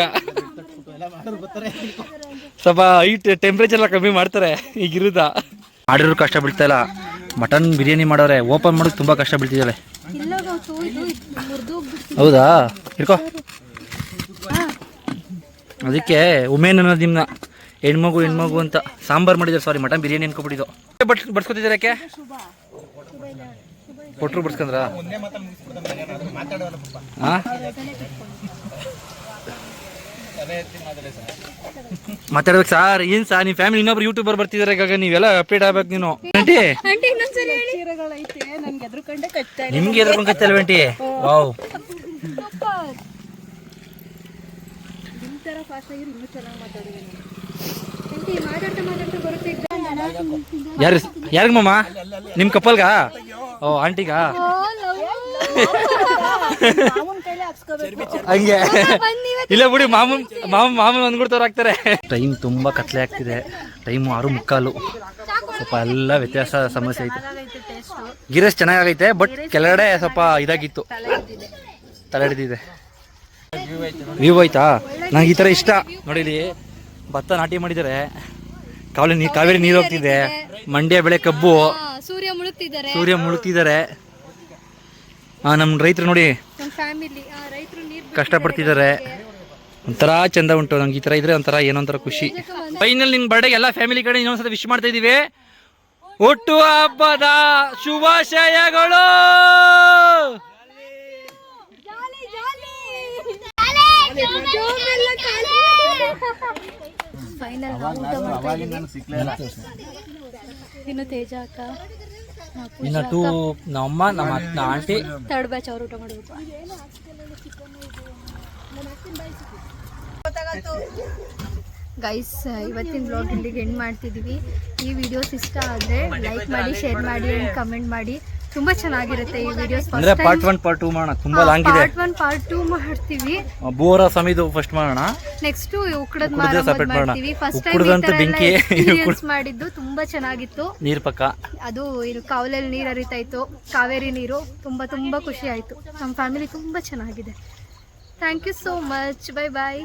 ಸ್ವಲ್ಪ ಹೈಟ್ ಟೆಂಪ್ರೇಚರ್ ಎಲ್ಲ ಕಮ್ಮಿ ಮಾಡ್ತಾರೆ ಈಗ ಇರುದ. ಮಾಡಿದ್ರು ಕಷ್ಟ ಬೀಳ್ತಾ ಇಲ್ಲ. ಮಟನ್ ಬಿರಿಯಾನಿ ಮಾಡೋರೆ ಓಪನ್ ಮಾಡೋಕೆ ತುಂಬಾ ಕಷ್ಟ ಬೀಳ್ತಿದ್ದಾಳೆ. ಹೌದಾ? ಇರ್ಕೋ ಅದಕ್ಕೆ ಉಮೇನ್ ಅನ್ನೋದು ನಿಮ್ನ. ಹೆಣ್ಮಗು ಹೆಣ್ಮಗು ಅಂತ ಸಾಂಬಾರ್ ಮಾಡಿದ್ದಾರೆ. ಸಾರಿ ಮಟನ್ ಬಿರಿಯಾನಿ ಅನ್ಕೊಬಿಟ್ಟಿದ್ದು. ಬಟ್ ಬಡ್ಸ್ಕೊತಿದ್ದಾರೆ ಯಾಕೆ? ಕೊಟ್ರು ಬಡ್ಸ್ಕೊಂಡ್ರ? ಹಾ ಮಾತಾಡ್ಬೇಕು ಸರ್ ಏನ್ ಸರ್ ನಿಮ್ಮ ಫ್ಯಾಮಿಲಿ ಇನ್ನೊಬ್ರು ಯೂಟ್ಯೂಬರ್ ಬರ್ತಿದಾರೆ ಈಗ ನೀವೆಲ್ಲ ಅಪ್ಡೇಟ್ ಆಗ್ಬೇಕು ನೀನು. ಆಂಟಿ? ನಿಮ್ಗೆ ಎದ್ರಕೊಂಡು ಆಂಟಿ? ವಾವ್. ಥರ ಫಾಸ್ಟ್ ಆಗಿ ಇನ್ನೂ ಚೆನ್ನಾಗಿ ಮಾತಾಡಿದ್ದೀನಿ. ಯಾರು ಯಾರಿಗ ಮಾಮ? ನಿಮ್ ಕಪ್ಪಲ್ಗಾ ಓ, ಆಂಟಿಗಾ? ಹಂಗೆ. ಇಲ್ಲ ಬಿಡಿ, ಮಾಮೂನ್ ಮಾಮ ಮಾಮೂನ್ ಒಂದ್ಗುಡ್ತವ್ರು ಆಗ್ತಾರೆ ಟೈಮ್ ತುಂಬಾ ಕತ್ಲೆ ಆಗ್ತಿದೆ. ಟೈಮ್ ಆರು ಮುಕ್ಕಾಲು. ಸ್ವಲ್ಪ ಎಲ್ಲ ವ್ಯತ್ಯಾಸ ಸಮಸ್ಯೆ ಐತೆ. ಗಿರಸ್ ಚೆನ್ನಾಗೈತೆ, ಬಟ್ ಕೆಳಗಡೆ ಸ್ವಲ್ಪ ಇದಾಗಿತ್ತು. ತಲೆ ಹಿಡಿದಿದೆ. ವ್ಯೂ ಆಯ್ತಾ? ನಂಗೆ ಈ ಥರ ಇಷ್ಟ. ನೋಡಿ ಇಲ್ಲಿ ಭತ್ತ ನಾಟಿ ಮಾಡಿದ್ದಾರೆ ಕಾವಲಿ ನೀ ಕಾವೇರಿ ನೀರು ಹೋಗ್ತಿದೆ. ಮಂಡ್ಯ ಬೆಳೆ ಕಬ್ಬು. ಸೂರ್ಯ ಮುಳುಗ್ತಿದ್ದಾರೆ. ಸೂರ್ಯ ಮುಳುಗ್ತಿದ್ದಾರೆ. ನಮ್ಮ ರೈತರು ನೋಡಿ. ನೀರು ಕಷ್ಟಪಡ್ತಿದ್ದಾರೆ. ಒಂಥರ ಚಂದ ಉಂಟು. ನಂಗೆ ಈ ಥರ ಇದ್ರೆ ಒಂಥರ ಏನೋ ಒಂಥರ ಖುಷಿ. ಫೈನಲ್ ನಿಮ್ಮ ಬರ್ಡೇಗೆ ಎಲ್ಲ ಫ್ಯಾಮಿಲಿ ಕಡೆ ಇನ್ನೊಂದ್ಸಲ ವಿಶ್ ಮಾಡ್ತಾ ಇದೀವಿ. ಹುಟ್ಟು ಹಬ್ಬದ ಶುಭಾಶಯಗಳು. ಫೈನಲ್ ಊಟ ಮಾಡ್ತಾ ಇದೀವಿ. ಇನ್ನು ತೇಜ ಅಕ್ಕ ಇನ್ನು ಟೂ ನಮ್ಮಮ್ಮ ನಮ್ಮ ಆಂಟಿ. ತರ್ಡ್ ಬ್ಯಾಚ್ ಅವ್ರು ಊಟ ಮಾಡಬೇಕು. ಗೈಸ್ ಇವತ್ತಿನ ಬ್ಲಾಗ್ ಇಲ್ಲಿಗೆ ಎಂಡ್ ಮಾಡ್ತಿದ್ದೀವಿ ಈ ವಿಡಿಯೋಸ್ ಇಷ್ಟ ಆದರೆ ಲೈಕ್ ಮಾಡಿ ಶೇರ್ ಮಾಡಿ ಆ್ಯಂಡ್ ಕಮೆಂಟ್ ಮಾಡಿ. ತುಂಬ ಚೆನ್ನಾಗಿರುತ್ತೆ ಈ ವಿಡಿಯೋಸ್ ಅಂದ್ರೆ ಪಾರ್ಟ್ 1 ಪಾರ್ಟ್ 2 ಮಾಡೋಣ. ತುಂಬಾ ಲಾಂಗ್ ಇದೆ. ಪಾರ್ಟ್ 1 ಪಾರ್ಟ್ ಟೂ ಮಾಡ್ತೀವಿ. ಬೋರ ಸಮಿದು ಫಸ್ಟ್ ಮಾಡೋಣ. ನೆಕ್ಸ್ಟ್ ಉಕ್ಕಡದ ಮಾಡೋಣ. ಮಾಡ್ತೀವಿ. ಫಸ್ಟ್ ಉಕ್ಕಡದಂತೂ ಬೆಂಕಿ. ಉಕ್ಕಡ ಮಾಡಿದ್ದು ತುಂಬಾ ಚೆನ್ನಾಗಿತ್ತು. ನೀರ್ ಪಕ್ಕ. ಅದು ಇದು ಕಾವಲಲ್ಲಿ ನೀರು ಹರಿತಾ ಇತ್ತು. ಕಾವೇರಿ ನೀರು ತುಂಬಾ ತುಂಬಾ ಖುಷಿ ಆಯ್ತು. ನಮ್ಮ ಫ್ಯಾಮಿಲಿ ತುಂಬಾ ಚೆನ್ನಾಗಿದೆ. Thank you so much bye bye